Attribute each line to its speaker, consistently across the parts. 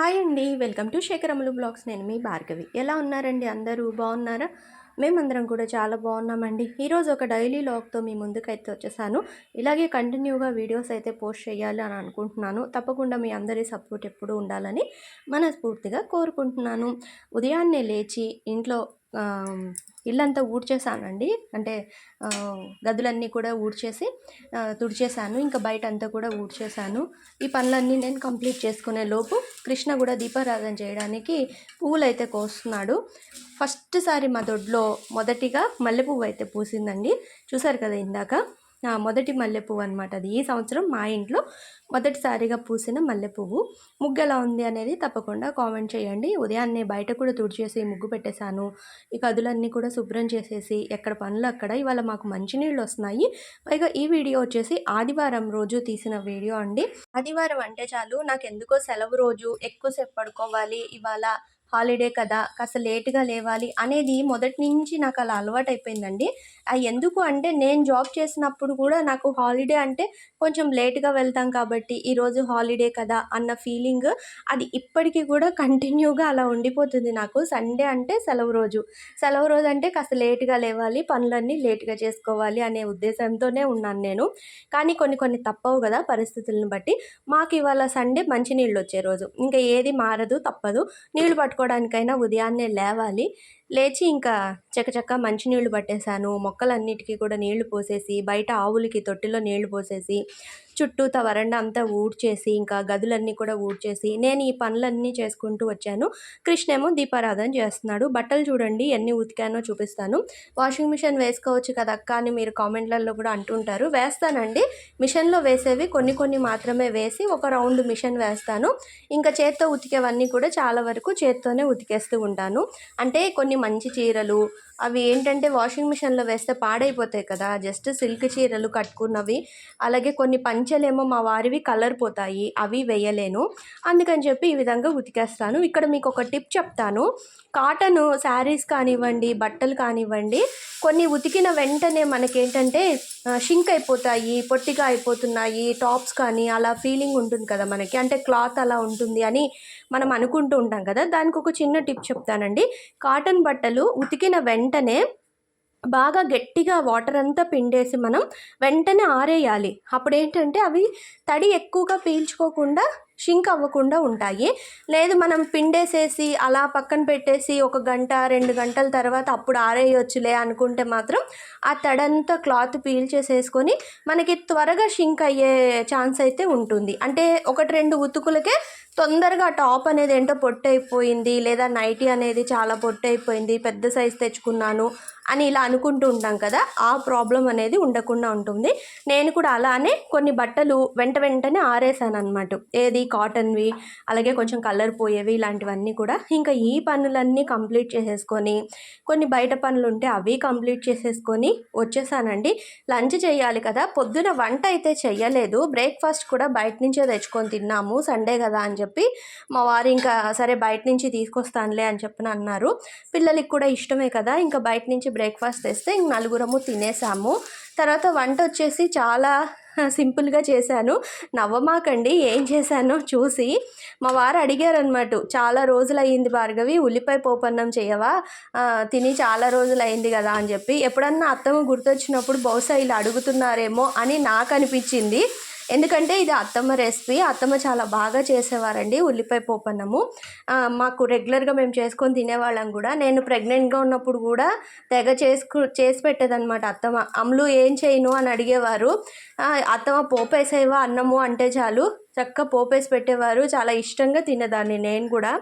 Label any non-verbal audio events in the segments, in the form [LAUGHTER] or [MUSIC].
Speaker 1: Hi అండి. Welcome to శేఖరములు blogs. నేను మీ భార్గవి. ఎలా ఉన్నారండి అందరూ? బాగున్నారా? మేమందరం కూడా చాలా బాగున్నామండి. ఈరోజు ఒక డైలీ లాగ్తో మీ ముందుకైతే వచ్చేసాను. ఇలాగే కంటిన్యూగా వీడియోస్ అయితే పోస్ట్ చేయాలి అని అనుకుంటున్నాను. తప్పకుండా మీ అందరి సపోర్ట్ ఎప్పుడూ ఉండాలని మనస్ఫూర్తిగా కోరుకుంటున్నాను. ఉదయాన్నే లేచి ఇంట్లో ఇల్లంతా ఊడ్చేసానండి. అంటే గదులన్నీ కూడా ఊడ్చేసి తుడిచేసాను. ఇంకా బయట అంతా కూడా ఊడ్చేసాను. ఈ పనులన్నీ నేను కంప్లీట్ చేసుకునే లోపు కృష్ణ కూడా దీపారాధన చేయడానికి పువ్వులు అయితే కోస్తున్నాడు. ఫస్ట్ సారి మా దొడ్లో మొదటిగా మల్లె పువ్వు అయితే పూసిందండి. చూసారు కదా ఇందాక? మొదటి మల్లెపువ్వు అనమాట అది. ఈ సంవత్సరం మా ఇంట్లో మొదటిసారిగా పూసిన మల్లెపువ్వు. ముగ్గు ఎలా ఉంది అనేది తప్పకుండా కామెంట్ చేయండి. ఉదయాన్నే బయట కూడా తుడిచేసి ముగ్గు పెట్టేశాను. ఈ కదులన్నీ కూడా శుభ్రం చేసేసి ఎక్కడ పనులు అక్కడ ఇవాళ మాకు మంచినీళ్ళు వస్తున్నాయి. పైగా ఈ వీడియో వచ్చేసి ఆదివారం రోజు తీసిన వీడియో అండి. ఆదివారం అంటే చాలు నాకు ఎందుకో సెలవు రోజు ఎక్కువసేపు పడుకోవాలి. ఇవాళ హాలిడే కదా కాస్త లేటుగా లేవాలి అనేది మొదటి నుంచి నాకు అలా అలవాటు అయిపోయిందండి అది ఎందుకు అంటే నేను జాబ్ చేసినప్పుడు కూడా నాకు హాలిడే అంటే కొంచెం లేట్గా వెళ్తాం కాబట్టి ఈరోజు హాలిడే కదా అన్న ఫీలింగ్ అది ఇప్పటికీ కూడా కంటిన్యూగా అలా ఉండిపోతుంది నాకు. సండే అంటే సెలవు రోజు. సెలవు రోజు అంటే కాస్త లేట్గా లేవాలి పనులన్నీ లేట్గా చేసుకోవాలి అనే ఉద్దేశంతోనే ఉన్నాను నేను. కానీ కొన్ని కొన్ని తప్పవు కదా పరిస్థితులను బట్టి. మాకు ఇవాళ సండే మంచి నీళ్ళు వచ్చే రోజు. ఇంకా ఏది మారదు తప్పదు. నీళ్ళు పట్టుకోవడానికైనా ఉదయాన్నే లేవాలి. లేచి ఇంకా చకచక్క మంచినీళ్ళు పట్టేశాను. మొక్కలన్నిటికీ కూడా నీళ్ళు పోసేసి బయట ఆవులకి తొట్టిలో నీళ్ళు పోసేసి చుట్టూత వరండా అంతా ఊడ్చేసి ఇంకా గదులన్నీ కూడా ఊడ్చేసి నేను ఈ పనులన్నీ చేసుకుంటూ వచ్చాను. కృష్ణ ఏమో దీపారాధన చేస్తున్నాడు. బట్టలు చూడండి ఎన్ని ఉతికానో చూపిస్తాను. వాషింగ్ మిషన్ వేసుకోవచ్చు కదా అక్క అని మీరు కామెంట్లలో కూడా అంటుంటారు. వేస్తానండి. మిషన్లో వేసేవి కొన్ని కొన్ని మాత్రమే వేసి ఒక రౌండ్ మిషన్ వేస్తాను. ఇంకా చేత్తో ఉతికేవన్నీ కూడా చాలా వరకు చేత్తోనే ఉతికేస్తూ ఉంటాను. అంటే కొన్ని మంచి చీరలు అవి ఏంటంటే వాషింగ్ మిషన్లో వేస్తే పాడైపోతాయి కదా. జస్ట్ సిల్క్ చీరలు కట్టుకున్నవి. అలాగే కొన్ని పంచెలేమో మా వారివి కలర్ పోతాయి అవి వేయలేను. అందుకని చెప్పి ఈ విధంగా ఉతికేస్తాను. ఇక్కడ మీకు ఒక టిప్ చెప్తాను. కాటన్ శారీస్ కానివ్వండి బట్టలు కానివ్వండి కొన్ని ఉతికిన వెంటనే మనకేంటంటే షింక్ అయిపోతాయి పొట్టిగా అయిపోతున్నాయి టాప్స్ కానీ అలా ఫీలింగ్ ఉంటుంది కదా మనకి. అంటే క్లాత్ అలా ఉంటుంది అని మనం అనుకుంటూ ఉంటాం కదా దానికి ఒక చిన్న టిప్ చెప్తానండి. కాటన్ బట్టలు ఉతికిన వెంటనే బాగా గట్టిగా వాటర్ అంతా పిండేసి మనం వెంటనే ఆరేయాలి. అప్పుడు ఏంటంటే అవి తడి ఎక్కువగా పీల్చుకోకుండా షింక్ అవ్వకుండా ఉంటాయి. లేదు మనం పిండేసేసి అలా పక్కన పెట్టేసి ఒక గంట రెండు గంటల తర్వాత అప్పుడు ఆరేయొచ్చులే అనుకుంటే మాత్రం ఆ తడంతా క్లాత్ పీల్చేసేసుకొని మనకి త్వరగా షింక్ అయ్యే ఛాన్స్ అయితే ఉంటుంది. అంటే ఒకటి రెండు ఉతుకులకే తొందరగా టాప్ అనేది ఏంటో పొట్టు అయిపోయింది లేదా నైటీ అనేది చాలా పొట్టు అయిపోయింది పెద్ద సైజ్ తెచ్చుకున్నాను అని ఇలా అనుకుంటూ ఉంటాం కదా ఆ ప్రాబ్లం అనేది ఉండకుండా ఉంటుంది. నేను కూడా అలానే కొన్ని బట్టలు వెంట వెంటనే ఆరేసాను అనమాట ఏది? కాటన్వి అలాగే కొంచెం కలర్ పోయేవి ఇలాంటివన్నీ కూడా. ఇంకా ఈ పనులన్నీ కంప్లీట్ చేసేసుకొని కొన్ని బయట పనులు ఉంటే అవి కంప్లీట్ చేసేసుకొని వచ్చేసానండి. లంచ్ చేయాలి కదా పొద్దున వంట అయితే చేయలేదు బ్రేక్ఫాస్ట్ కూడా బయట నుంచే తెచ్చుకొని తిన్నాము సండే కదా అని చెప్పి మా వారు ఇంకా సరే బయట నుంచి తీసుకొస్తానులే అని చెప్పిన అన్నారు. పిల్లలకి కూడా ఇష్టమే కదా ఇంకా బయట నుంచి బ్రేక్ఫాస్ట్ తెస్తే ఇంక నలుగురము తినేసాము. తర్వాత వంట వచ్చేసి చాలా సింపుల్గా చేశాను. నవ్వమాకండి ఏం చేశానో చూసి. మా వారు అడిగారనమాట చాలా రోజులు అయ్యింది భార్గవి ఉల్లిపాయ పోపన్నం చేయవా? తిని చాలా రోజులు అయింది కదా అని చెప్పి. ఎప్పుడన్నా అత్తమ్మ గుర్తొచ్చినప్పుడు బహుశా ఇలా అడుగుతున్నారేమో అని నాకు అనిపించింది. ఎందుకంటే ఇది అత్తమ్మ రెసిపీ. అత్తమ్మ చాలా బాగా చేసేవారండి ఉల్లిపాయ పోపన్నము. మాకు రెగ్యులర్గా మేము చేసుకొని తినేవాళ్ళం కూడా. నేను ప్రెగ్నెంట్గా ఉన్నప్పుడు కూడా తెగ చేసుకు చేసి పెట్టేదన్నమాట అత్తమ్మ. అమ్ములు ఏం చేయను అని అడిగేవారు. అత్తమ్మ పోపేసేవా అన్నము అంటే చాలు. చక్క పోపేసి పెట్టేవారు. చాలా ఇష్టంగా తినేదాన్ని నేను కూడా.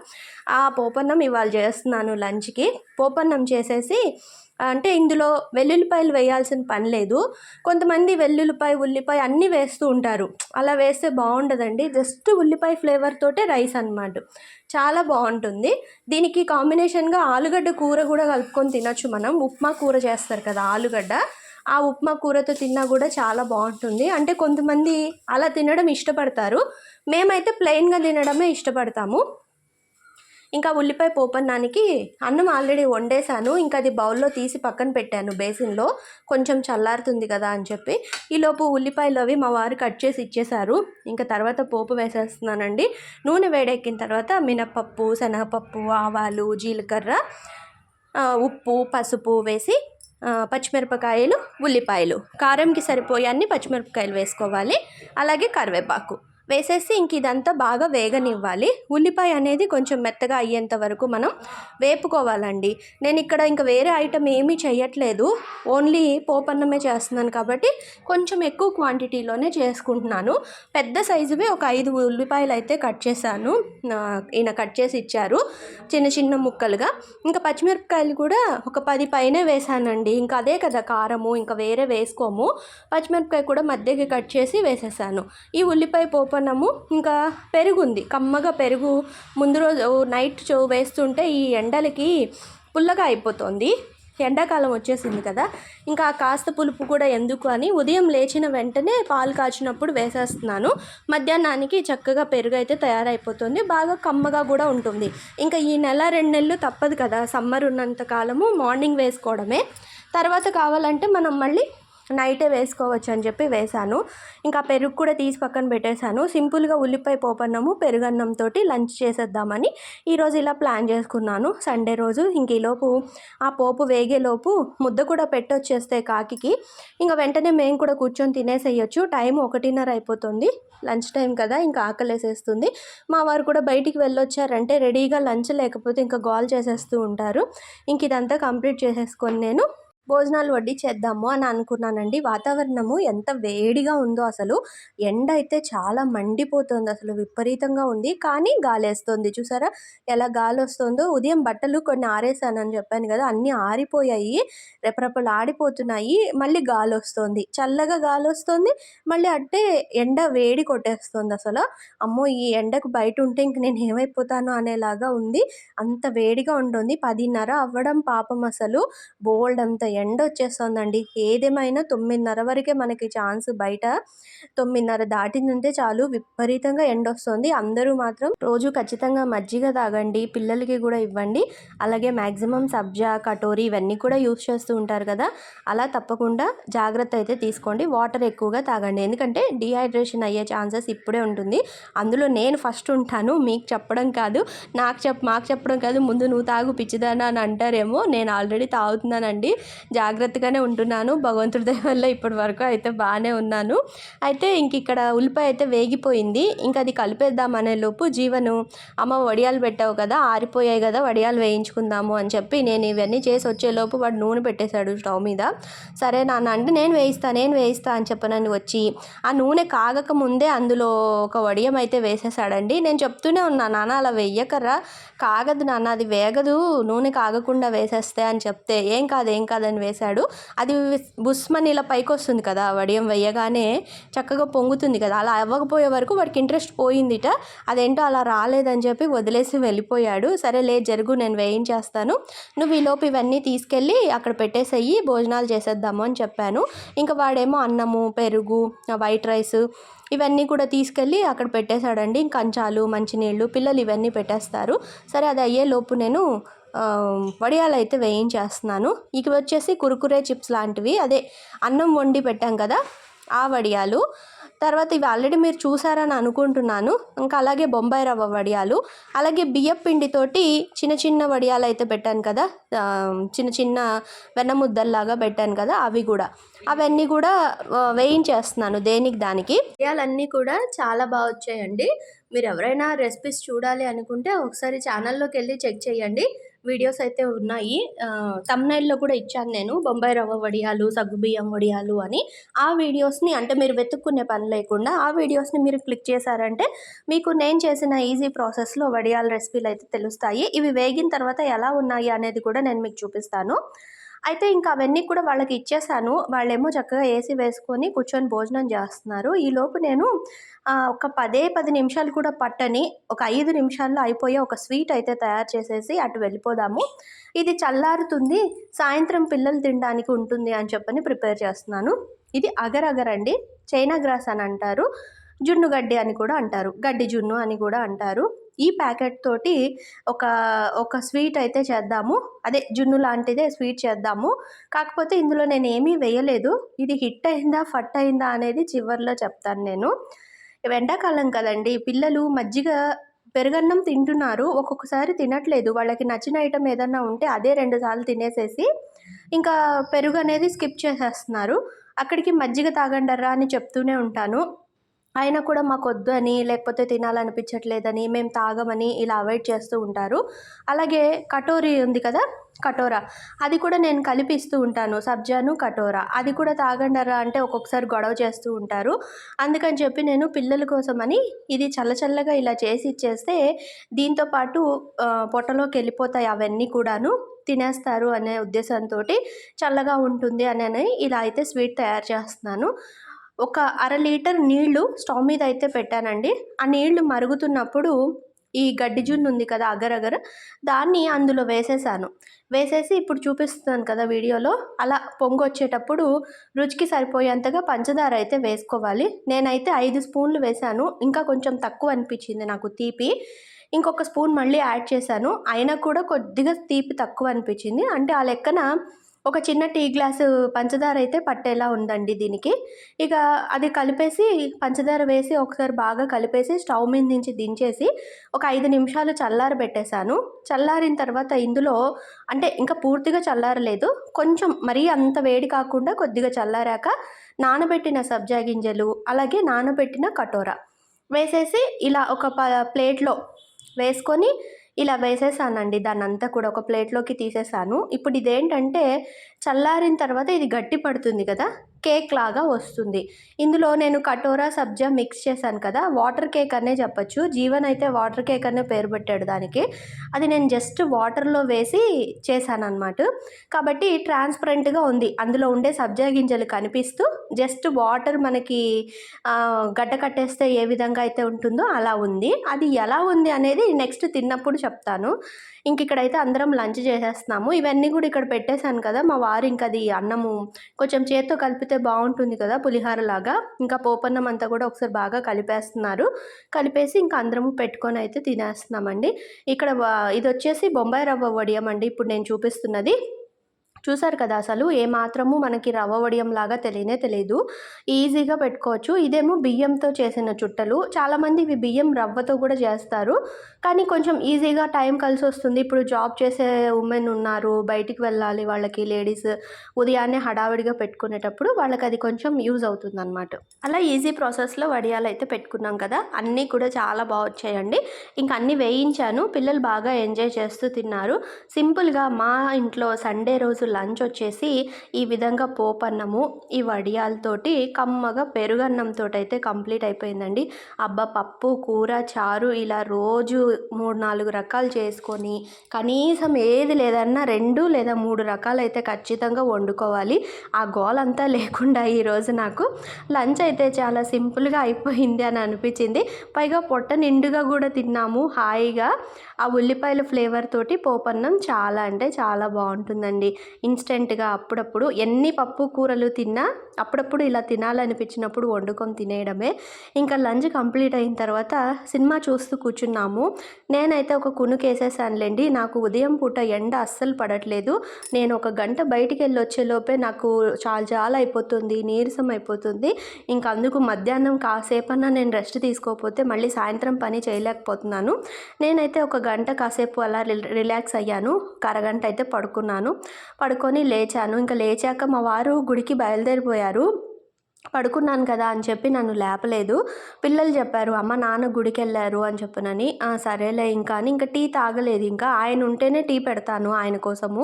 Speaker 1: ఆ పోపన్నం ఇవాళ చేస్తున్నాను లంచ్కి. పోపన్నం చేసేసి అంటే ఇందులో వెల్లుల్లిపాయలు వేయాల్సిన పని లేదు. కొంతమంది వెల్లుల్లిపాయ ఉల్లిపాయ అన్నీ వేస్తూ ఉంటారు. అలా వేస్తే బాగుండదండి. జస్ట్ ఉల్లిపాయ ఫ్లేవర్ తోటే రైస్ అన్నమాట. చాలా బాగుంటుంది. దీనికి కాంబినేషన్గా ఆలుగడ్డ కూర కూడా కలుపుకొని తినొచ్చు మనం. ఉప్మా కూర చేస్తారు కదా ఆలుగడ్డ. ఆ ఉప్మా కూరతో తిన్నా కూడా చాలా బాగుంటుంది. అంటే కొంతమంది అలా తినడం ఇష్టపడతారు. మేమైతే ప్లెయిన్గా తినడమే ఇష్టపడతాము. ఇంకా ఉల్లిపాయ పోపన్నానికి అన్నం ఆల్రెడీ వండేసాను ఇంకా అది బౌల్లో తీసి పక్కన పెట్టాను బేసిన్లో. కొంచెం చల్లారుతుంది కదా అని చెప్పి. ఈలోపు ఉల్లిపాయలు అవి మా వారు కట్ చేసి ఇచ్చేశారు. ఇంకా తర్వాత పోపు వేసేస్తున్నానండి. నూనె వేడెక్కిన తర్వాత మినపప్పు శనగపప్పు ఆవాలు జీలకర్ర ఉప్పు పసుపు వేసి పచ్చిమిరపకాయలు ఉల్లిపాయలు. కారంకి సరిపోయే అన్ని పచ్చిమిరపకాయలు వేసుకోవాలి. అలాగే కరివేపాకు. వేసేసి ఇంక ఇదంతా బాగా వేగనివ్వాలి. ఉల్లిపాయ అనేది కొంచెం మెత్తగా అయ్యేంత వరకు మనం వేపుకోవాలండి. నేను ఇక్కడ ఇంకా వేరే ఐటమ్ ఏమీ చేయట్లేదు ఓన్లీ పోపన్నమే చేస్తున్నాను కాబట్టి కొంచెం ఎక్కువ క్వాంటిటీలోనే చేసుకుంటున్నాను. పెద్ద సైజువి ఒక ఐదు ఉల్లిపాయలు అయితే కట్ చేశాను. ఈయన కట్ చేసి ఇచ్చారు. చిన్న చిన్న ముక్కలుగా. ఇంకా పచ్చిమిరపకాయలు కూడా ఒక పది పైనే వేసానండి ఇంకా అదే కదా కారము. ఇంకా వేరే వేసుకోము. పచ్చిమిరపకాయ కూడా మధ్యకి కట్ చేసి వేసేసాను. ఈ ఉల్లిపాయ పోపన్నము ఇంకా పెరుగుంది. కమ్మగా పెరుగు ముందు రోజు నైట్ చో వేస్తుంటే ఈ ఎండలకి పుల్లగా అయిపోతుంది. ఎండాకాలం వచ్చేసింది కదా. ఇంకా కాస్త పులుపు కూడా ఎందుకు అని ఉదయం లేచిన వెంటనే పాలు కాచినప్పుడు వేసేస్తున్నాను. మధ్యాహ్నానికి చక్కగా పెరుగు అయితే తయారైపోతుంది. బాగా కమ్మగా కూడా ఉంటుంది. ఇంకా ఈ నెల రెండు నెలలు తప్పదు కదా. సమ్మర్ ఉన్నంత కాలము మార్నింగ్ వేసుకోవడమే. తర్వాత కావాలంటే మనం మళ్ళీ నైటే వేసుకోవచ్చు అని చెప్పి వేశాను. ఇంకా పెరుగు కూడా తీసి పక్కన పెట్టేశాను. సింపుల్గా ఉల్లిపాయ పోపన్నము పెరుగన్నంతో లంచ్ చేసేద్దామని ఈరోజు ఇలా ప్లాన్ చేసుకున్నాను. సండే రోజు ఇంక ఈలోపు ఆ పోపు వేగేలోపు ముద్ద కూడా పెట్టొచ్చేస్తే కాకికి. ఇంకా వెంటనే మేము కూడా కూర్చొని తినేసేయచ్చు. టైం ఒకటిన్నర అయిపోతుంది. లంచ్ టైం కదా ఇంకా ఆకలేసేస్తుంది. మా వారు కూడా బయటికి వెళ్ళొచ్చారంటే రెడీగా లంచ్ లేకపోతే ఇంకా గోల్ చేసేస్తూ ఉంటారు. ఇంక ఇదంతా కంప్లీట్ చేసేసుకొని నేను భోజనాలు వడ్డీ చేద్దాము అని అనుకున్నానండి. వాతావరణము ఎంత వేడిగా ఉందో అసలు ఎండ అయితే చాలా మండిపోతుంది అసలు విపరీతంగా ఉంది. కానీ గాలేస్తుంది. చూసారా? ఎలా గాలి వస్తుందో ఉదయం బట్టలు కొన్ని ఆరేసానని చెప్పాను కదా అన్నీ ఆరిపోయాయి. రెపరెపలు ఆడిపోతున్నాయి. మళ్ళీ గాలి వస్తుంది చల్లగా గాలి వస్తుంది మళ్ళీ అంటే ఎండ వేడి కొట్టేస్తుంది అసలు. అమ్మో ఈ ఎండకు బయట ఉంటే ఇంక నేను ఏమైపోతాను అనేలాగా ఉంది. అంత వేడిగా ఉంటుంది పదిన్నర అవ్వడం పాపం అసలు. బోల్డ్ అంత ఎండ వచ్చేస్తుందండి. ఏదేమైనా తొమ్మిదిన్నర వరకే మనకి ఛాన్స్ బయట. తొమ్మిదిన్నర దాటిందంటే చాలు విపరీతంగా ఎండ వస్తుంది. అందరూ మాత్రం రోజు ఖచ్చితంగా మజ్జిగ తాగండి పిల్లలకి కూడా ఇవ్వండి. అలాగే మ్యాక్సిమం సబ్జా కటోరీ ఇవన్నీ కూడా యూస్ చేస్తూ ఉంటారు కదా. అలా తప్పకుండా జాగ్రత్త అయితే తీసుకోండి. వాటర్ ఎక్కువగా తాగండి. ఎందుకంటే డిహైడ్రేషన్ అయ్యే ఛాన్సెస్ ఇప్పుడే ఉంటుంది. అందులో నేను ఫస్ట్ ఉంటాను. మీకు చెప్పడం కాదు. నాకు చెప్ మాకు చెప్పడం కాదు. ముందు నువ్వు తాగు పిచ్చిదానా అని అంటారేమో. నేను ఆల్రెడీ తాగుతున్నానండి. జాగ్రత్తగానే ఉంటున్నాను. భగవంతుడి దయ వల్ల ఇప్పటి వరకు అయితే బాగానే ఉన్నాను. అయితే ఇంక ఇక్కడ ఉల్లిపాయ అయితే వేగిపోయింది. ఇంకా అది కలిపేద్దాం అనే లోపు జీవను అమ్మ వడియాలు పెట్టావు కదా ఆరిపోయాయి కదా వడియాలు వేయించుకుందాము అని చెప్పి నేను ఇవన్నీ చేసి వచ్చేలోపు వాడు నూనె పెట్టేశాడు స్టవ్ మీద. సరే నాన్న అంటే నేను వేయిస్తా నేను వేయిస్తా అని చెప్పనని వచ్చి ఆ నూనె కాగక ముందే అందులో ఒక వడియం అయితే వేసేసాడండి నేను చెప్తూనే ఉన్నా నాన్న అలా వెయ్యకరా కాగదు నాన్న అది వేగదు నూనె కాగకుండా వేసేస్తే అని చెప్తే ఏం కాదు ఏం కాదని వేశాడు. అది బుస్మని ఇలా పైకి వస్తుంది కదా వడియం వేయగానే చక్కగా పొంగుతుంది కదా. అలా అవ్వకపోయే వరకు వాడికి ఇంట్రెస్ట్ పోయిందిట. అదేంటో అలా రాలేదని చెప్పి వదిలేసి వెళ్ళిపోయాడు. సరే లే జరుగు నేను వేయించేస్తాను. నువ్వు ఈలోపు ఇవన్నీ తీసుకెళ్ళి అక్కడ పెట్టేసేయి భోజనాలు చేసేద్దాము అని చెప్పాను. ఇంకా వాడేమో అన్నము పెరుగు వైట్ రైస్ ఇవన్నీ కూడా తీసుకెళ్ళి అక్కడ పెట్టేశాడండి. కంచాలు మంచినీళ్ళు పిల్లలు ఇవన్నీ పెట్టేస్తారు. సరే అది అయ్యే లోపు నేను వడియాలు అయితే వేయించేస్తున్నాను. ఇక వచ్చేసి కురుకురే చిప్స్ లాంటివి. అదే అన్నం వండి పెట్టాం కదా ఆ వడియాలు. తర్వాత ఇవి ఆల్రెడీ మీరు చూసారని అనుకుంటున్నాను. ఇంకా అలాగే బొంబాయి రవ్వ వడియాలు. అలాగే బియ్యం పిండితోటి చిన్న చిన్న వడియాలు అయితే పెట్టాను కదా చిన్న చిన్న వెన్న ముద్దల్లాగా పెట్టాను కదా అవి కూడా. అవన్నీ కూడా వేయించేస్తున్నాను దేనికి దానికి. వడియాలన్నీ కూడా చాలా బాగా వచ్చాయండి. మీరు ఎవరైనా రెసిపీస్ చూడాలి అనుకుంటే ఒకసారి ఛానల్లోకి వెళ్ళి చెక్ చేయండి. వీడియోస్ అయితే ఉన్నాయి. తమ్నైల్లో కూడా ఇచ్చాను నేను. బొంబాయి రవ్వ వడియాలు సగ్గుబియ్యం వడియాలు అని. ఆ వీడియోస్ని అంటే మీరు వెతుక్కునే పని లేకుండా ఆ వీడియోస్ని మీరు క్లిక్ చేశారంటే మీకు నేను చేసిన ఈజీ ప్రాసెస్లో వడియాల రెసిపీలు అయితే తెలుస్తాయి. ఇవి వేగిన తర్వాత ఎలా ఉన్నాయి అనేది కూడా నేను మీకు చూపిస్తాను. అయితే ఇంకా అవన్నీ కూడా వాళ్ళకి ఇచ్చేసాను. వాళ్ళేమో చక్కగా ఏసీ వేసుకొని కూర్చొని భోజనం చేస్తున్నారు. ఈలోపు నేను ఒక పదే పది నిమిషాలు కూడా పట్టని ఒక ఐదు నిమిషాల్లో అయిపోయే ఒక స్వీట్ అయితే తయారు చేసేసి అటు వెళ్ళిపోదాము. ఇది చల్లారుతుంది సాయంత్రం పిల్లలు తినడానికి ఉంటుంది అని చెప్పని ప్రిపేర్ చేస్తున్నాను. ఇది అగర్ అగర్ అండి చైనా గ్రాస్ అని అంటారు జున్ను గడ్డి అని కూడా అంటారు గడ్డి జున్ను అని కూడా అంటారు. ఈ ప్యాకెట్ తోటి ఒక ఒక స్వీట్ అయితే చేద్దాము. అదే జున్ను లాంటిదే స్వీట్ చేద్దాము. కాకపోతే ఇందులో నేను ఏమీ వేయలేదు. ఇది హిట్ అయిందా ఫట్ అయిందా అనేది చివరిలో చెప్తాను నేను. ఎండాకాలం కదండి పిల్లలు మజ్జిగ పెరుగన్నం తింటున్నారు. ఒక్కొక్కసారి తినట్లేదు. వాళ్ళకి నచ్చిన ఐటెం ఏదన్నా ఉంటే అదే రెండు సార్లు తినేసేసి ఇంకా పెరుగు అనేది స్కిప్ చేసేస్తున్నారు. అక్కడికి మజ్జిగ తాగండర్రా అని చెప్తూనే ఉంటాను. అయినా కూడా మాకు వద్దు అని లేకపోతే తినాలనిపించట్లేదని మేము తాగమని ఇలా అవాయిడ్ చేస్తూ ఉంటారు. అలాగే కటోరీ ఉంది కదా కటోరా. అది కూడా నేను కలిపిస్తూ ఉంటాను. సబ్జాను కటోరా. అది కూడా తాగండరా అంటే ఒక్కొక్కసారి గొడవ చేస్తూ ఉంటారు. అందుకని చెప్పి నేను పిల్లల కోసమని ఇది చల్లచల్లగా ఇలా చేసి ఇచ్చేస్తే దీంతో పాటు పొట్టలోకి వెళ్ళిపోతాయి అవన్నీ కూడాను. తినేస్తారు అనే ఉద్దేశంతో చల్లగా ఉంటుంది అని ఇలా అయితే స్వీట్ తయారు చేస్తున్నాను. ఒక అర లీటర్ నీళ్ళు స్టవ్ మీద అయితే పెట్టానండి. ఆ నీళ్ళు మరుగుతున్నప్పుడు ఈ గడ్డి జున్ను ఉంది కదా అగరగర దాన్ని అందులో వేసేసాను. వేసేసి ఇప్పుడు చూపిస్తున్నాను కదా వీడియోలో. అలా పొంగు వచ్చేటప్పుడు రుచికి సరిపోయేంతగా పంచదార అయితే వేసుకోవాలి. నేనైతే ఐదు స్పూన్లు వేశాను ఇంకా కొంచెం తక్కువ అనిపించింది నాకు తీపి. ఇంకొక స్పూన్ మళ్ళీ యాడ్ చేశాను. అయినా కూడా కొద్దిగా తీపి తక్కువ అనిపించింది. అంటే ఆ లెక్కన ఒక చిన్న టీ గ్లాసు పంచదార అయితే పట్టేలా ఉందండి దీనికి. ఇక అది కలిపేసి పంచదార వేసి ఒకసారి బాగా కలిపేసి స్టవ్ మీద నుంచి దించేసి ఒక ఐదు నిమిషాలు చల్లార పెట్టేశాను. చల్లారిన తర్వాత ఇందులో అంటే ఇంకా పూర్తిగా చల్లారలేదు. కొంచెం మరీ అంత వేడి కాకుండా కొద్దిగా చల్లారాక నానబెట్టిన సబ్జా గింజలు అలాగే నానబెట్టిన కటోరా వేసేసి ఇలా ఒక ప ప్లేట్లో వేసుకొని ఇలా వేసేసానండి. దాన్ని అంతా కూడా ఒక ప్లేట్లోకి తీసేసాను. ఇప్పుడు ఇదేంటంటే చల్లారిన తర్వాత ఇది గట్టి పడుతుంది కదా? కేక్ లాగా వస్తుంది. ఇందులో నేను కటోరా సబ్జా మిక్స్ చేశాను కదా. వాటర్ కేక్ అనే చెప్పచ్చు. జీవన్ అయితే వాటర్ కేక్ అనే పేరు పెట్టాడు దానికి. అది నేను జస్ట్ వాటర్లో వేసి చేశాను అనమాట కాబట్టి ట్రాన్స్పరెంట్గా ఉంది. అందులో ఉండే సబ్జా గింజలు కనిపిస్తూ జస్ట్ వాటర్ మనకి గడ్డ కట్టేస్తే ఏ విధంగా అయితే ఉంటుందో అలా ఉంది. అది ఎలా ఉంది అనేది నెక్స్ట్ తిన్నప్పుడు చెప్తాను. ఇంక ఇక్కడైతే అందరం లంచ్ చేసేస్తున్నాము. ఇవన్నీ కూడా ఇక్కడ పెట్టేశాను కదా. మా వారు ఇంకా అది అన్నము కొంచెం చేత్తో కలిపితే బాగుంటుంది కదా పులిహార లాగా ఇంకా పోపన్నం అంతా కూడా ఒకసారి బాగా కలిపేస్తున్నారు. కలిపేసి ఇంకా అందరము పెట్టుకొని అయితే తినేస్తున్నామండి. ఇక్కడ ఇది వచ్చేసి బొంబాయి రవ్వ వడియం అండి. ఇప్పుడు నేను చూపిస్తున్నది. చూసారు కదా అసలు ఏ మాత్రము మనకి రవ్వ వడియం లాగా తెలియనే తెలియదు. ఈజీగా పెట్టుకోవచ్చు. ఇదేమో బియ్యంతో చేసిన చుట్టలు. చాలామంది ఇవి బియ్యం రవ్వతో కూడా చేస్తారు. కానీ కొంచెం ఈజీగా టైం కలిసి వస్తుంది ఇప్పుడు జాబ్ చేసే ఉమెన్ ఉన్నారు బయటికి వెళ్ళాలి వాళ్ళకి లేడీస్ ఉదయాన్నే హడావిడిగా పెట్టుకునేటప్పుడు వాళ్ళకి అది కొంచెం యూజ్ అవుతుంది అనమాట అలా ఈజీ ప్రాసెస్లో వడియాలు అయితే పెట్టుకున్నాం కదా అన్నీ కూడా చాలా బాగా వచ్చాయండి. ఇంకా అన్నీ వేయించాను. పిల్లలు బాగా ఎంజాయ్ చేస్తూ తిన్నారు. సింపుల్గా మా ఇంట్లో సండే రోజు లంచ్ వచ్చేసి ఈ విధంగా పోపన్నము ఈ వడియాలతోటి కమ్మగా పెరుగన్నంతో అయితే కంప్లీట్ అయిపోయిందండి. అబ్బా పప్పు కూర చారు ఇలా రోజు మూడు నాలుగు రకాలు చేసుకొని కనీసం ఏది లేదన్నా రెండు లేదా మూడు రకాలు అయితే ఖచ్చితంగా వండుకోవాలి. ఆ గోలంతా లేకుండా ఈరోజు నాకు లంచ్ అయితే చాలా సింపుల్గా అయిపోయింది అని అనిపించింది. పైగా పొట్ట నిండుగా కూడా తిన్నాము. హాయిగా ఆ ఉల్లిపాయల ఫ్లేవర్ తోటి పోపన్నం చాలా అంటే చాలా బాగుంటుందండి. ఇన్స్టెంట్గా అప్పుడప్పుడు ఎన్ని పప్పు కూరలు తిన్నా అప్పుడప్పుడు ఇలా తినాలనిపించినప్పుడు వండుకొని తినేయడమే. ఇంకా లంచ్ కంప్లీట్ అయిన తర్వాత సినిమా చూస్తూ కూర్చున్నాము. నేనైతే ఒక కునుకు వేసేసానులేండి నాకు ఉదయం పూట ఎండ అస్సలు పడట్లేదు. నేను ఒక గంట బయటికి వెళ్ళి వచ్చేలోపే నాకు చాలా చాలా అయిపోతుంది నీరసం అయిపోతుంది. ఇంకా అందుకు మధ్యాహ్నం కాసేపన్నా నేను రెస్ట్ తీసుకోకపోతే మళ్ళీ సాయంత్రం పని చేయలేకపోతున్నాను. నేనైతే ఒక గంట కాసేపు అలా రిలాక్స్ అయ్యాను. ఒక అరగంట అయితే పడుకున్నాను. పడుకొని లేచాను. ఇంకా లేచాక మా వారు గుడికి బయలుదేరిపోయారు. పడుకున్నాను కదా అని చెప్పి నన్ను లేపలేదు. పిల్లలు చెప్పారు అమ్మ నాన్న గుడికి వెళ్ళారు అని చెప్పనని. సరేలే ఇంకా అని. ఇంకా టీ తాగలేదు. ఇంకా ఆయన ఉంటేనే టీ పెడతాను ఆయన కోసము.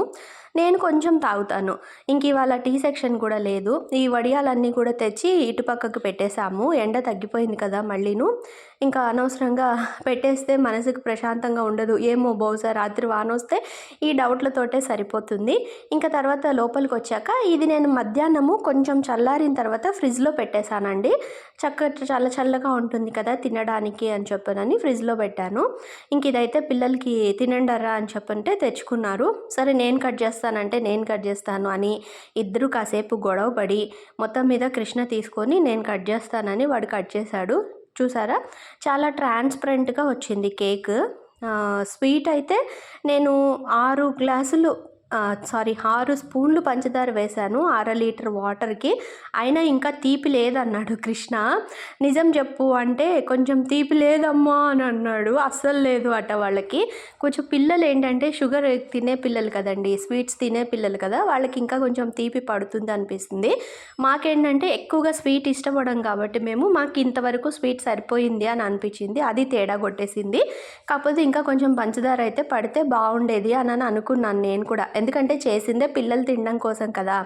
Speaker 1: నేను కొంచెం తాగుతాను. ఇంక ఇవాళ టీ సెక్షన్ కూడా లేదు. ఈ వడియాలన్నీ కూడా తెచ్చి ఇటుపక్కకు పెట్టేశాము. ఎండ తగ్గిపోయింది కదా మళ్ళీను. ఇంకా అనవసరంగా పెట్టేస్తే మనసుకు ప్రశాంతంగా ఉండదు. ఏమో బహుశా రాత్రి వానొస్తే ఈ డౌట్లతోటే సరిపోతుంది. ఇంకా తర్వాత లోపలికి వచ్చాక ఇది నేను మధ్యాహ్నము కొంచెం చల్లారిన తర్వాత ఫ్రిడ్జ్లో పెట్టేశానండి. చక్క చల్ల చల్లగా ఉంటుంది కదా తినడానికి అని చెప్పనని ఫ్రిడ్జ్లో పెట్టాను. ఇంక ఇదైతే పిల్లలకి తినండరా అని చెప్పంటే తెచ్చుకున్నారు. సరే నేను కట్ చేస్తాను చేస్తానంటే నేను కట్ చేస్తాను అని ఇద్దరు కాసేపు గొడవ పడి మొత్తం మీద కృష్ణ తీసుకొని నేను కట్ చేస్తానని వాడు కట్ చేశాడు. చూసారా? చాలా ట్రాన్స్పరెంట్గా వచ్చింది కేక్. స్వీట్ అయితే నేను ఆరు గ్లాసులు సారీ ఆరు స్పూన్లు పంచదార వేశాను అర లీటర్ వాటర్కి. అయినా ఇంకా తీపి లేదన్నాడు కృష్ణ. నిజం చెప్పు అంటే కొంచెం తీపి లేదమ్మా అని అన్నాడు. అస్సలు లేదు అట వాళ్ళకి. కొంచెం పిల్లలు ఏంటంటే షుగర్ తినే పిల్లలు కదండి స్వీట్స్ తినే పిల్లలు కదా వాళ్ళకి ఇంకా కొంచెం తీపి పడుతుంది అనిపిస్తుంది. మాకేంటంటే ఎక్కువగా స్వీట్ ఇష్టపడం కాబట్టి మేము మాకు ఇంతవరకు స్వీట్ సరిపోయింది అని అనిపించింది. అది తేడా కొట్టేసింది. కాకపోతే ఇంకా కొంచెం పంచదార అయితే పడితే బాగుండేది అని అని అనుకున్నాను నేను కూడా. ఎందుకంటే చేసిందే పిల్లలు తినడం కోసం కదా.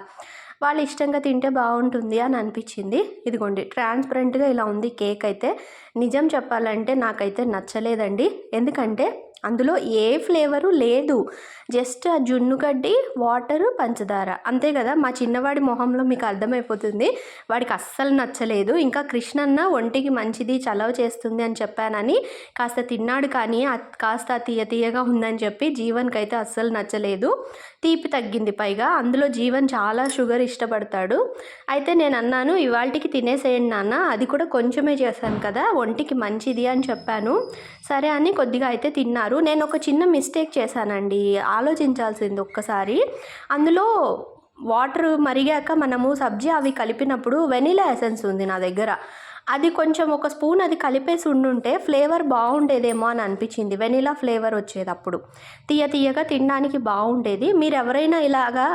Speaker 1: వాళ్ళు ఇష్టంగా తింటే బాగుంటుంది అని అనిపించింది. ఇదిగోండి ట్రాన్స్పరెంట్గా ఇలా ఉంది కేక్ అయితే. నిజం చెప్పాలంటే నాకైతే నచ్చలేదండి. ఎందుకంటే అందులో ఏ ఫ్లేవరు లేదు. జస్ట్ ఆ జున్ను గడ్డి వాటరు పంచదార. అంతే కదా? మా చిన్నవాడి మొహంలో మీకు అర్థమైపోతుంది. వాడికి అస్సలు నచ్చలేదు. ఇంకా కృష్ణన్న ఒంటికి మంచిది చలవ చేస్తుంది అని చెప్పానని కాస్త తిన్నాడు కానీ కాస్త తీయ తీయగా ఉందని చెప్పి జీవన్కి అయితే అస్సలు నచ్చలేదు. తీపి తగ్గింది పైగా. అందులో జీవన్ చాలా షుగర్ ఇష్టపడతాడు. అయితే నేను అన్నాను ఇవాళకి తినేసేయండి నాన్న. అది కూడా కొంచెమే చేశాను కదా. ఒంటికి మంచిది అని చెప్పాను. సరే అని కొద్దిగా అయితే తిన్నారు. నేను ఒక చిన్న మిస్టేక్ చేశానండి. ఆలోచించాల్సింది ఒక్కసారి. అందులో వాటర్ మరిగాక మనము సబ్జీ అవి కలిపినప్పుడు వెనిలా ఎసెన్స్ ఉంది నా దగ్గర. అది కొంచెం ఒక స్పూన్ అది కలిపేసి ఉండుంటే ఫ్లేవర్ బాగుండేదేమో అని అనిపించింది. వెనిలా ఫ్లేవర్ వచ్చేది అప్పుడు తీయ తీయగా తినడానికి బాగుండేది. మీరు ఎవరైనా ఇలాగా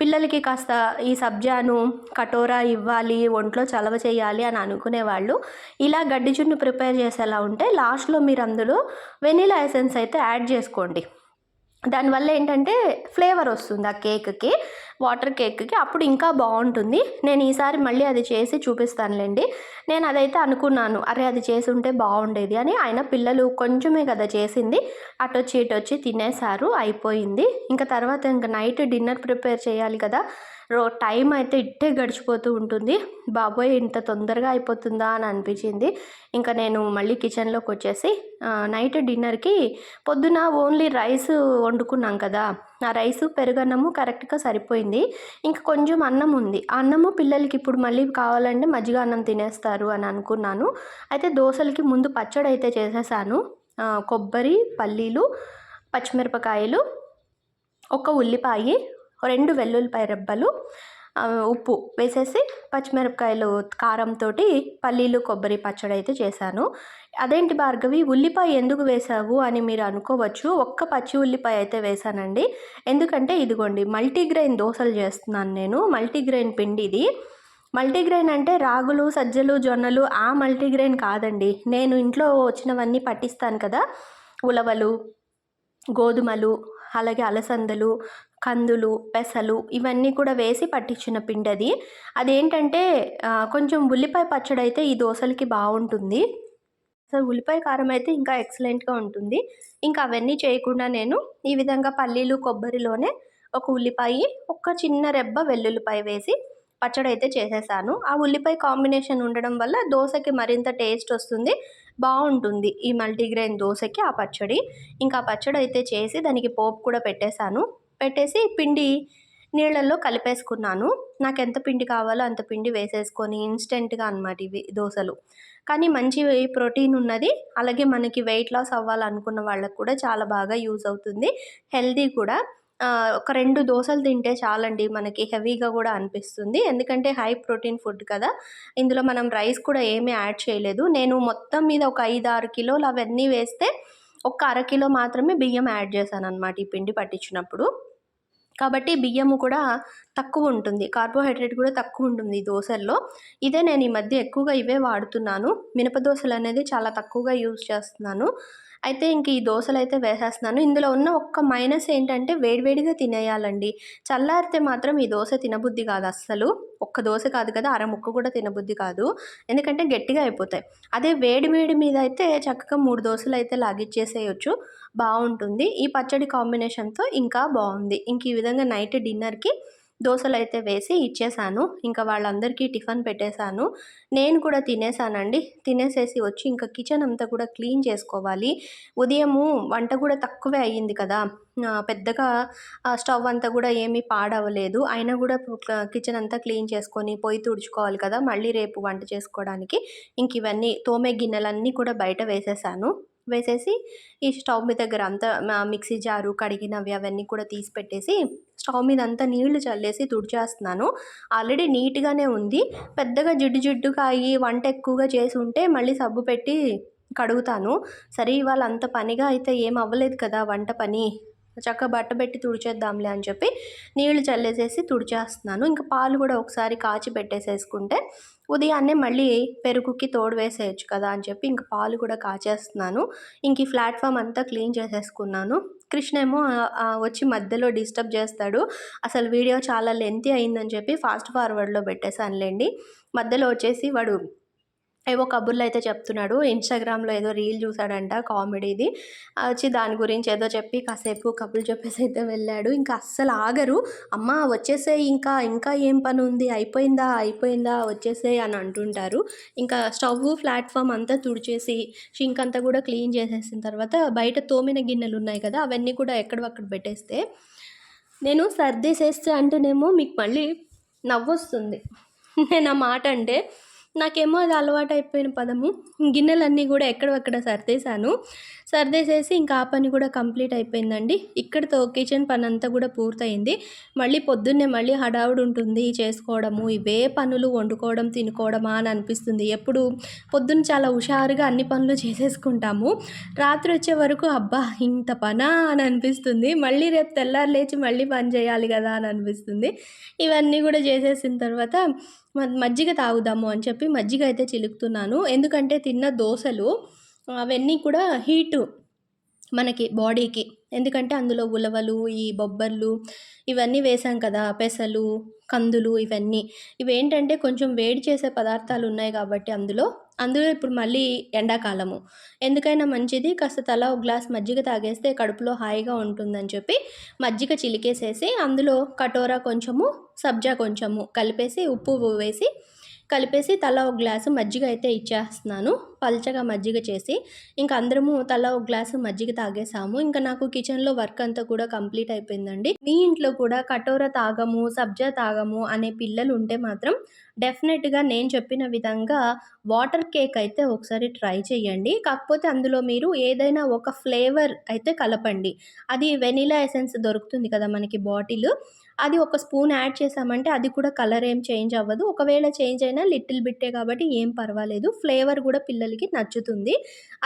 Speaker 1: పిల్లలకి కాస్త ఈ సబ్జాను కటోరా ఇవ్వాలి ఒంట్లో చలవ చేయాలి అని అనుకునే వాళ్ళు ఇలా గడ్డిచున్ను ప్రిపేర్ చేసేలా ఉంటే లాస్ట్లో మీరు అందులో వెనిలా ఎసెన్స్ అయితే యాడ్ చేసుకోండి. దానివల్ల ఏంటంటే ఫ్లేవర్ వస్తుంది ఆ కేక్కి. వాటర్ కేక్కి అప్పుడు ఇంకా బాగుంటుంది. నేను ఈసారి మళ్ళీ అది చేసి చూపిస్తానులేండి. నేను అదైతే అనుకున్నాను అరే అది చేసి ఉంటే బాగుండేది అని. ఆయన పిల్లలు కొంచెమే కదా చేసింది. అటు వచ్చి తినేశారు తినేసారు అయిపోయింది. ఇంకా తర్వాత ఇంకా నైట్ డిన్నర్ ప్రిపేర్ చేయాలి కదా. రో టైం అయితే ఇట్టే గడిచిపోతూ ఉంటుంది. బాబోయ్ ఇంత తొందరగా అయిపోతుందా అని అనిపించింది. ఇంకా నేను మళ్ళీ కిచెన్లోకి వచ్చేసి నైట్ డిన్నర్కి పొద్దున ఓన్లీ రైస్ వండుకున్నాం కదా. ఆ రైస్ పెరుగన్నము కరెక్ట్గా సరిపోయింది. ఇంకా కొంచెం అన్నం ఉంది. ఆ అన్నము పిల్లలకి ఇప్పుడు మళ్ళీ కావాలంటే మజ్జిగ అన్నం తినేస్తారు అని అనుకున్నాను. అయితే దోశలకి ముందు పచ్చడి అయితే చేసేసాను. కొబ్బరి పల్లీలు పచ్చిమిరపకాయలు ఒక ఉల్లిపాయ రెండు వెల్లుల్లిపాయ రెబ్బలు ఉప్పు వేసేసి పచ్చిమిరపకాయలు కారంతో పల్లీలు కొబ్బరి పచ్చడి అయితే చేశాను. అదేంటి భార్గవి ఉల్లిపాయ ఎందుకు వేసావు అని మీరు అనుకోవచ్చు. ఒక్క పచ్చి ఉల్లిపాయ అయితే వేసానండి ఎందుకంటే ఇదిగోండి మల్టీగ్రెయిన్ దోశలు చేస్తున్నాను నేను. మల్టీగ్రెయిన్ పిండి ఇది. మల్టీగ్రెయిన్ అంటే రాగులు సజ్జలు జొన్నలు ఆ మల్టీగ్రెయిన్ కాదండి. నేను ఇంట్లో వచ్చినవన్నీ పట్టిస్తాను కదా. ఉలవలు గోధుమలు అలాగే అలసందలు కందులు పెసలు ఇవన్నీ కూడా వేసి పట్టించిన పిండి అది అదేంటంటే కొంచెం ఉల్లిపాయ పచ్చడి అయితే ఈ దోశలకి బాగుంటుంది. అసలు ఉల్లిపాయ కారం అయితే ఇంకా ఎక్సలెంట్గా ఉంటుంది. ఇంకా అవన్నీ చేయకుండా నేను ఈ విధంగా పల్లీలు కొబ్బరిలోనే ఒక ఉల్లిపాయ ఒక చిన్న రెబ్బ వెల్లుల్లిపాయ వేసి పచ్చడి అయితే చేసేసాను. ఆ ఉల్లిపాయ కాంబినేషన్ ఉండడం వల్ల దోశకి మరింత టేస్ట్ వస్తుంది. బాగుంటుంది ఈ మల్టీగ్రెయిన్ దోశకి ఆ పచ్చడి. ఇంకా ఆ పచ్చడి అయితే చేసి దానికి పోపు కూడా పెట్టేశాను. పెట్టేసి పిండి నీళ్ళల్లో కలిపేసుకున్నాను. నాకు ఎంత పిండి కావాలో అంత పిండి వేసేసుకొని ఇన్స్టెంట్గా అనమాట ఇవి దోశలు. కానీ మంచి ప్రోటీన్ ఉన్నది. అలాగే మనకి వెయిట్ లాస్ అవ్వాలనుకున్న వాళ్ళకు కూడా చాలా బాగా యూజ్ అవుతుంది. హెల్దీ కూడా. ఒక రెండు దోశలు తింటే చాలండి మనకి హెవీగా కూడా అనిపిస్తుంది. ఎందుకంటే హై ప్రోటీన్ ఫుడ్ కదా. ఇందులో మనం రైస్ కూడా ఏమీ యాడ్ చేయలేదు. నేను మొత్తం మీద ఒక ఐదు ఆరు కిలోలు అవన్నీ వేస్తే ఒక అరకిలో మాత్రమే బియ్యం యాడ్ చేశాను అనమాట ఈ పిండి పట్టించినప్పుడు. కాబట్టి బియ్యము కూడా తక్కువ ఉంటుంది. కార్బోహైడ్రేట్ కూడా తక్కువ ఉంటుంది ఈ దోశల్లో. ఇదే నేను ఈ మధ్య ఎక్కువగా ఇవే వాడుతున్నాను. మినప దోశలు అనేది చాలా తక్కువగా యూజ్ చేస్తున్నాను. అయితే ఇంక ఈ దోశలు అయితే వేసేస్తున్నాను. ఇందులో ఉన్న ఒక్క మైనస్ ఏంటంటే వేడివేడిగా తినేయాలండి. చల్లారితే మాత్రం ఈ దోశ తినబుద్ధి కాదు అస్సలు. ఒక్క దోశ కాదు కదా అర ముక్క కూడా తినబుద్ధి కాదు. ఎందుకంటే గట్టిగా అయిపోతాయి. అదే వేడి వేడి మీద అయితే చక్కగా మూడు దోశలు అయితే లాగిచ్చేసేయచ్చు. బాగుంటుంది. ఈ పచ్చడి కాంబినేషన్తో ఇంకా బాగుంది. ఇంక ఈ విధంగా నైట్ డిన్నర్కి దోశలు అయితే వేసి ఇచ్చేసాను. ఇంకా వాళ్ళందరికీ టిఫిన్ పెట్టేశాను నేను కూడా తినేసానండి. తినేసేసి వచ్చి ఇంకా కిచెన్ అంతా కూడా క్లీన్ చేసుకోవాలి. ఉదయము వంట కూడా తక్కువే అయ్యింది కదా. పెద్దగా స్టవ్ అంతా కూడా ఏమీ పాడవలేదు. అయినా కూడా కిచెన్ అంతా క్లీన్ చేసుకొని పొయ్యి తుడుచుకోవాలి కదా. మళ్ళీ రేపు వంట చేసుకోవడానికి. ఇంక ఇవన్నీ తోమే గిన్నెలన్నీ కూడా బయట వేసేసాను. వేసేసి ఈ స్టవ్ మీ దగ్గర అంతా మిక్సీ జారు కడిగినవి అవన్నీ కూడా తీసి పెట్టేసి స్టవ్ మీద అంతా నీళ్ళు చల్లేసి తుడిచేస్తున్నాను. ఆల్రెడీ నీట్గానే ఉంది. పెద్దగా జిడ్డు జిడ్డుగా అయ్యి వంట ఎక్కువగా చేసి ఉంటే మళ్ళీ సబ్బు పెట్టి కడుగుతాను. సరే ఇవాళ అంత పనిగా అయితే ఏం అవ్వలేదు కదా వంట పని. చక్కగా బట్ట పెట్టి తుడిచేద్దాంలే అని చెప్పి నీళ్ళు చల్లేసేసి తుడిచేస్తున్నాను. ఇంకా పాలు కూడా ఒకసారి కాచి పెట్టేసేసుకుంటే ఉదయాన్నే మళ్ళీ పెరుగుకి తోడు వేసేయచ్చు కదా అని చెప్పి ఇంక పాలు కూడా కాచేస్తున్నాను. ఇంక ఈ ప్లాట్ఫామ్ అంతా క్లీన్ చేసేసుకున్నాను. కృష్ణ ఏమో వచ్చి మధ్యలో డిస్టర్బ్ చేస్తాడు. అసలు వీడియో చాలా లెంతీ అయిందని చెప్పి ఫాస్ట్ ఫార్వర్డ్లో పెట్టేశానులేండి. మధ్యలో వచ్చేసి వాడు ఏవో కబుర్లు అయితే చెప్తున్నాడు. ఇన్స్టాగ్రామ్లో ఏదో రీల్ చూసాడంట కామెడీది. వచ్చి దాని గురించి ఏదో చెప్పి కాసేపు కబుర్లు చెప్పేసి అయితే వెళ్ళాడు. ఇంకా అస్సలు ఆగరు. అమ్మ వచ్చేసే ఇంకా ఇంకా ఏం పని ఉంది అయిపోయిందా? అయిపోయిందా? వచ్చేసే అని అంటుంటారు. ఇంకా స్టవ్ ప్లాట్ఫామ్ అంతా తుడిచేసి షింక్ అంతా కూడా క్లీన్ చేసేసిన తర్వాత బయట తోమిన గిన్నెలు ఉన్నాయి కదా అవన్నీ కూడా ఎక్కడవక్కడ పెట్టేస్తే నేను సర్దేసేస్తే అంటేనేమో మీకు మళ్ళీ నవ్వొస్తుంది. [LAUGHS] నేను ఆ మాట అంటే నాకేమో అది అలవాటు అయిపోయిన పదము. గిన్నెలన్నీ కూడా ఎక్కడక్కడ సర్దేశాను. సర్దేసేసి ఇంకా ఆ పని కూడా కంప్లీట్ అయిపోయిందండి. ఇక్కడితో కిచెన్ పని అంతా కూడా పూర్తయింది. మళ్ళీ పొద్దున్నే మళ్ళీ హడావుడు ఉంటుంది చేసుకోవడము ఇవే పనులు వండుకోవడం తినుకోవడమా అని అనిపిస్తుంది. ఎప్పుడు పొద్దున్న చాలా హుషారుగా అన్ని పనులు చేసేసుకుంటాము. రాత్రి వచ్చే వరకు అబ్బా ఇంత పనా అని అనిపిస్తుంది. మళ్ళీ రేపు తెల్లారు లేచి మళ్ళీ పని చేయాలి కదా అని అనిపిస్తుంది. ఇవన్నీ కూడా చేసేసిన తర్వాత మజ్జిగ తాగుదాము అని చెప్పి మజ్జిగ అయితే చిలుకుతున్నాను. ఎందుకంటే తిన్న దోశలు అవన్నీ కూడా హీటు మనకి బాడీకి. ఎందుకంటే అందులో ఉలవలు ఈ బొబ్బర్లు ఇవన్నీ వేసాం కదా పెసలు కందులు ఇవన్నీ. ఇవేంటంటే కొంచెం వేడి చేసే పదార్థాలు ఉన్నాయి కాబట్టి అందులో. అందులో ఇప్పుడు మళ్ళీ ఎండాకాలము. ఎందుకైనా మంచిది కాస్త తల ఒక గ్లాస్ మజ్జిగ తాగేస్తే కడుపులో హాయిగా ఉంటుందని చెప్పి మజ్జిగ చిలికేసేసి అందులో కటోరా కొంచెము సబ్జా కొంచెము కలిపేసి ఉప్పు వేసి కలిపేసి తల ఒక గ్లాసు మజ్జిగ అయితే ఇచ్చేస్తున్నాను. పల్చగా మజ్జిగ చేసి ఇంకా అందరము తల ఒక గ్లాసు మజ్జిగ తాగేసాము. ఇంకా నాకు కిచెన్లో వర్క్ అంతా కూడా కంప్లీట్ అయిపోయిందండి. మీ ఇంట్లో కూడా కటోర తాగము సబ్జా తాగము అనే పిల్లలు ఉంటే మాత్రం డెఫినెట్గా నేను చెప్పిన విధంగా వాటర్ కేక్ అయితే ఒకసారి ట్రై చేయండి కాకపోతే అందులో మీరు ఏదైనా ఒక ఫ్లేవర్ అయితే కలపండి. అది వెనిలా ఎసెన్స్ దొరుకుతుంది కదా మనకి బాటిల్. అది ఒక స్పూన్ యాడ్ చేసామంటే అది కూడా కలర్ ఏం చేంజ్ అవ్వదు. ఒకవేళ చేంజ్ అయినా లిటిల్ బిట్టే కాబట్టి ఏం పర్వాలేదు. ఫ్లేవర్ కూడా పిల్లలకి నచ్చుతుంది.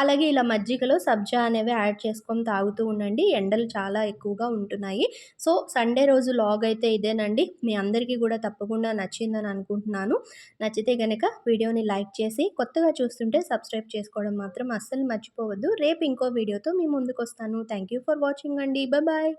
Speaker 1: అలాగే ఇలా మజ్జిగలో సబ్జా అనేవి యాడ్ చేసుకొని తాగుతూ ఉండండి. ఎండలు చాలా ఎక్కువగా ఉంటున్నాయి. సో సండే రోజు లాగ్ అయితే ఇదేనండి. మీ అందరికీ కూడా తప్పకుండా నచ్చిందని అనుకుంటున్నాను. నచ్చితే కనుక వీడియోని లైక్ చేసి కొత్తగా చూస్తుంటే సబ్స్క్రైబ్ చేసుకోవడం మాత్రం అస్సలు మర్చిపోవద్దు. రేపు ఇంకో వీడియోతో మీ ముందుకు వస్తాను థ్యాంక్ యూ ఫర్ వాచింగ్ అండి. బాయ్.